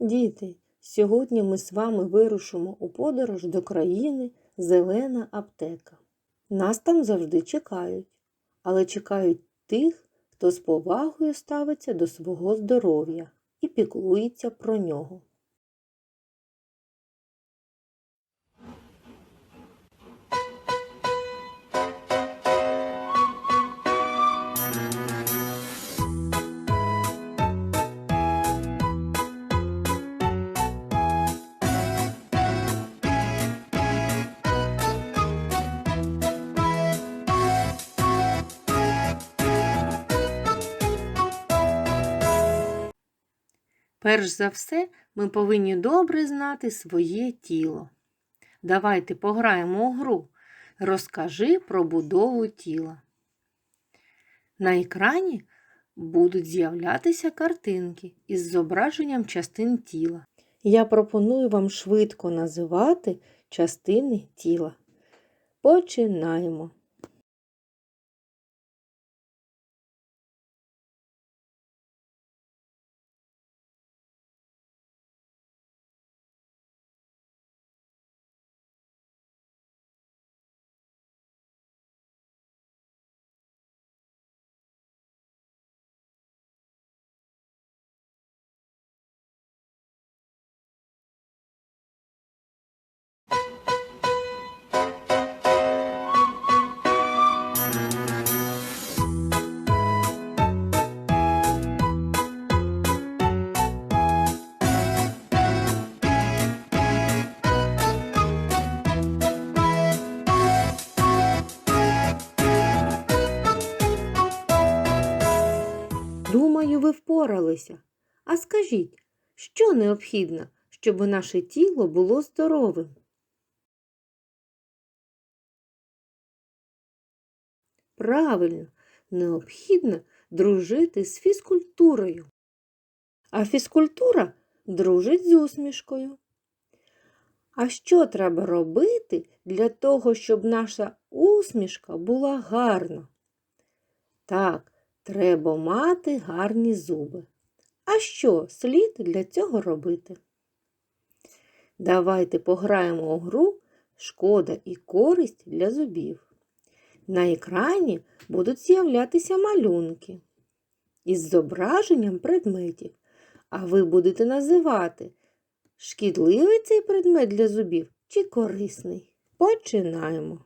Діти, сьогодні ми з вами вирушимо у подорож до країни Зелена аптека. Нас там завжди чекають, але чекають тих, хто з повагою ставиться до свого здоров'я і піклується про нього. Перш за все, ми повинні добре знати своє тіло. Давайте пограємо у гру. Розкажи про будову тіла. На екрані будуть з'являтися картинки із зображенням частин тіла. Я пропоную вам швидко називати частини тіла. Починаємо. Ви впоралися. А скажіть, що необхідно, щоб наше тіло було здоровим? Правильно, необхідно дружити з фізкультурою. А фізкультура дружить з усмішкою. А що треба робити для того, щоб наша усмішка була гарна? Так, треба мати гарні зуби. А що слід для цього робити? Давайте пограємо у гру Шкода і користь для зубів. На екрані будуть з'являтися малюнки із зображенням предметів, а ви будете називати шкідливий цей предмет для зубів чи корисний. Починаємо.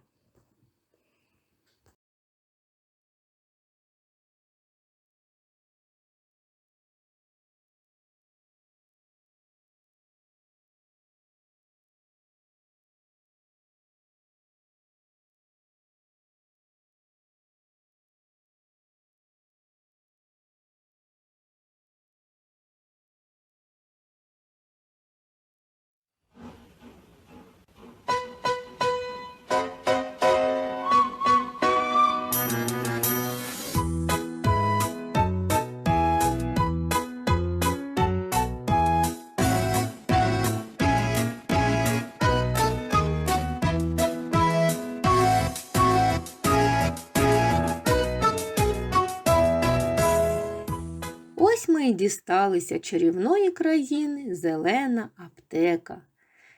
І дісталися чарівної країни зелена аптека.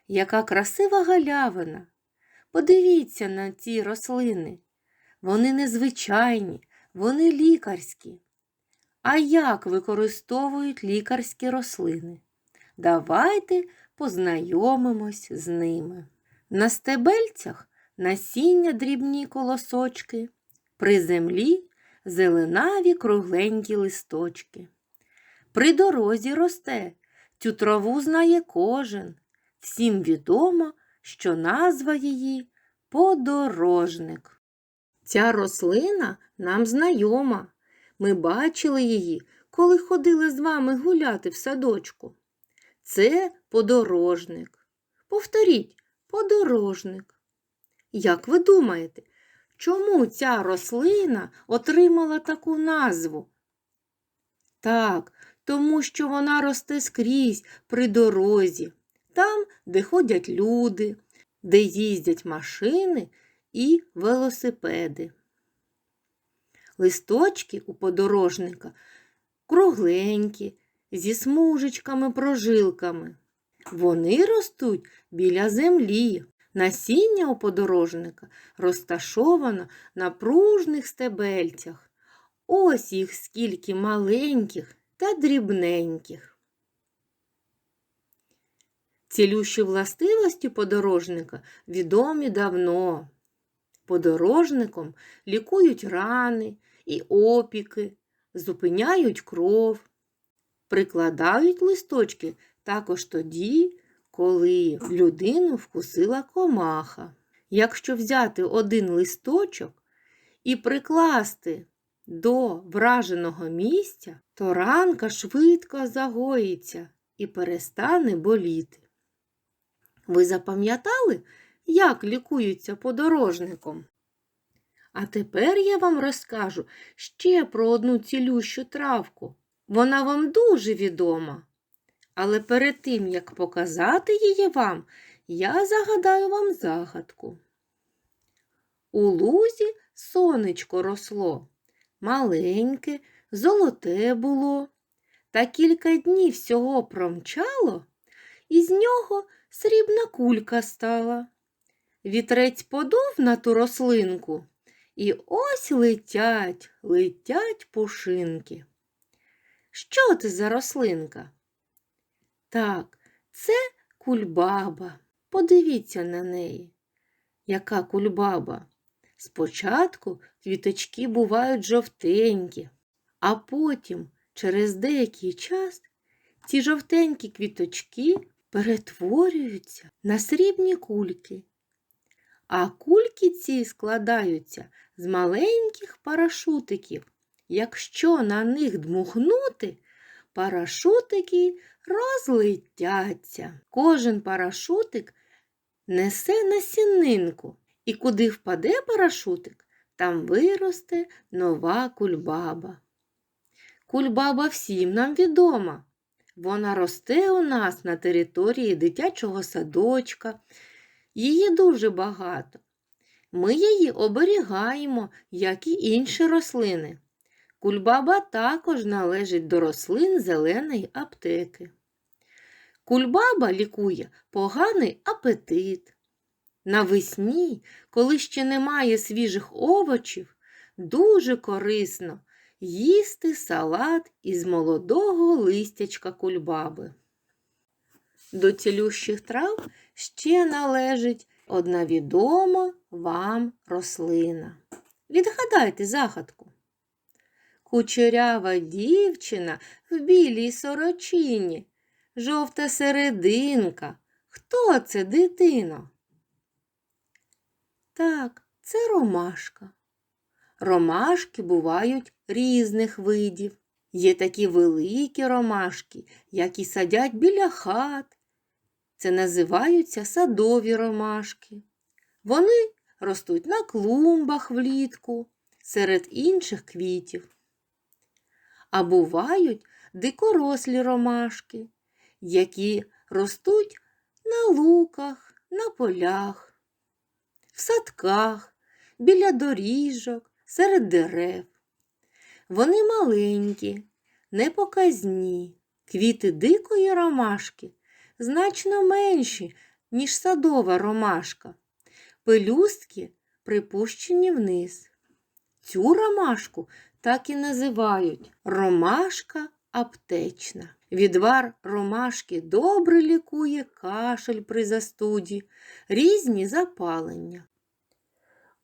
Яка красива галявина. Подивіться на ці рослини. Вони незвичайні, вони лікарські. А як використовують лікарські рослини? Давайте познайомимось з ними. На стебельцях насіння дрібні колосочки, при землі зеленаві кругленькі листочки. При дорозі росте, цю траву знає кожен. Всім відомо, що назва її подорожник. Ця рослина нам знайома. Ми бачили її, коли ходили з вами гуляти в садочку. Це подорожник. Повторіть, подорожник. Як ви думаєте, чому ця рослина отримала таку назву? Так, тому що вона росте скрізь при дорозі, там, де ходять люди, де їздять машини і велосипеди. Листочки у подорожника кругленькі, зі смужечками-прожилками. Вони ростуть біля землі. Насіння у подорожника розташовано на пружних стебельцях. Ось їх скільки маленьких та дрібненьких. Цілющі властивості подорожника відомі давно. Подорожником лікують рани і опіки, зупиняють кров, прикладають листочки також тоді, коли людину вкусила комаха. Якщо взяти один листочок і прикласти до враженого місця, то ранка швидко загоїться і перестане боліти. Ви запам'ятали, як лікуються подорожником? А тепер я вам розкажу ще про одну цілющу травку. Вона вам дуже відома. Але перед тим, як показати її вам, я загадаю вам загадку. У лузі сонечко росло, маленьке, золоте було, та кілька днів всього промчало, і з нього срібна кулька стала. Вітрець подув на ту рослинку, і ось летять, летять пушинки. Що це за рослинка? Так, це кульбаба. Подивіться на неї. Яка кульбаба? Спочатку квіточки бувають жовтенькі, а потім, через деякий час, ці жовтенькі квіточки перетворюються на срібні кульки. А кульки ці складаються з маленьких парашутиків. Якщо на них дмухнути, парашутики розлетяться. Кожен парашутик несе насінинку, і куди впаде парашутик, там виросте нова кульбаба. Кульбаба всім нам відома. Вона росте у нас на території дитячого садочка. Її дуже багато. Ми її оберігаємо, як і інші рослини. Кульбаба також належить до рослин зеленої аптеки. Кульбаба лікує поганий апетит. Навесні, коли ще немає свіжих овочів, дуже корисно їсти салат із молодого листячка кульбаби. До цілющих трав ще належить одна відома вам рослина. Відгадайте загадку. Кучерява дівчина в білій сорочині, жовта серединка. Хто це дитино? Так, це ромашка. Ромашки бувають різних видів. Є такі великі ромашки, які садять біля хат. Це називаються садові ромашки. Вони ростуть на клумбах влітку, серед інших квітів. А бувають дикорослі ромашки, які ростуть на луках, на полях, в садках, біля доріжок, серед дерев. Вони маленькі, непоказні, квіти дикої ромашки значно менші, ніж садова ромашка. Пелюстки припущені вниз. Цю ромашку так і називають ромашка аптечна. Відвар ромашки добре лікує кашель при застуді, різні запалення.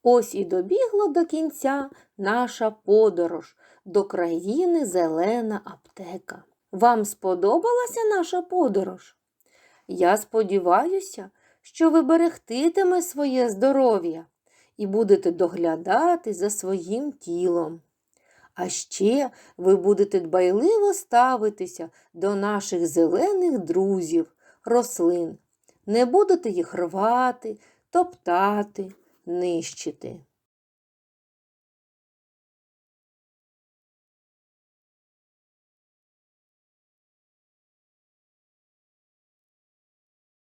Ось і добігла до кінця наша подорож до країни Зелена аптека. Вам сподобалася наша подорож? Я сподіваюся, що ви берегтитиме своє здоров'я і будете доглядати за своїм тілом. А ще ви будете дбайливо ставитися до наших зелених друзів, рослин. Не будете їх рвати, топтати, нищити.